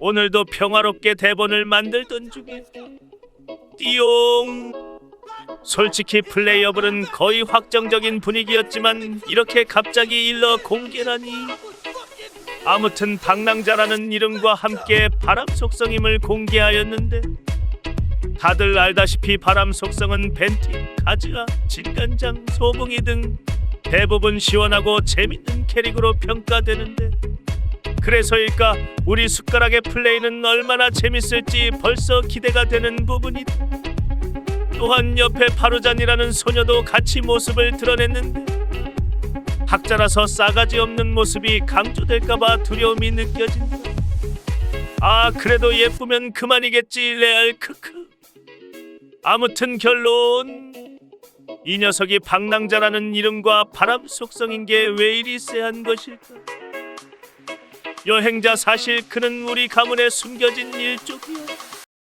오늘도 평화롭게 대본을 만들던 중에 띠용. 솔직히 플레이어블은 거의 확정적인 분위기였지만 이렇게 갑자기 일러 공개라니. 아무튼 방랑자라는 이름과 함께 바람 속성임을 공개하였는데 다들 알다시피 바람 속성은 벤티, 가즈아, 진간장, 소붕이 등 대부분 시원하고 재밌는 캐릭으로 평가되는데 그래서일까 우리 숟가락의 플레이는 얼마나 재밌을지 벌써 기대가 되는 부분이다. 또한 옆에 바루잔이라는 소녀도 같이 모습을 드러냈는데 학자라서 싸가지 없는 모습이 강조될까봐 두려움이 느껴진다. 아 그래도 예쁘면 그만이겠지 레알 크크. 아무튼 결론 이 녀석이 방랑자라는 이름과 바람 속성인 게 왜 이리 쎄한 것일까? 여행자 사실 그는 우리 가문에 숨겨진 일족이야.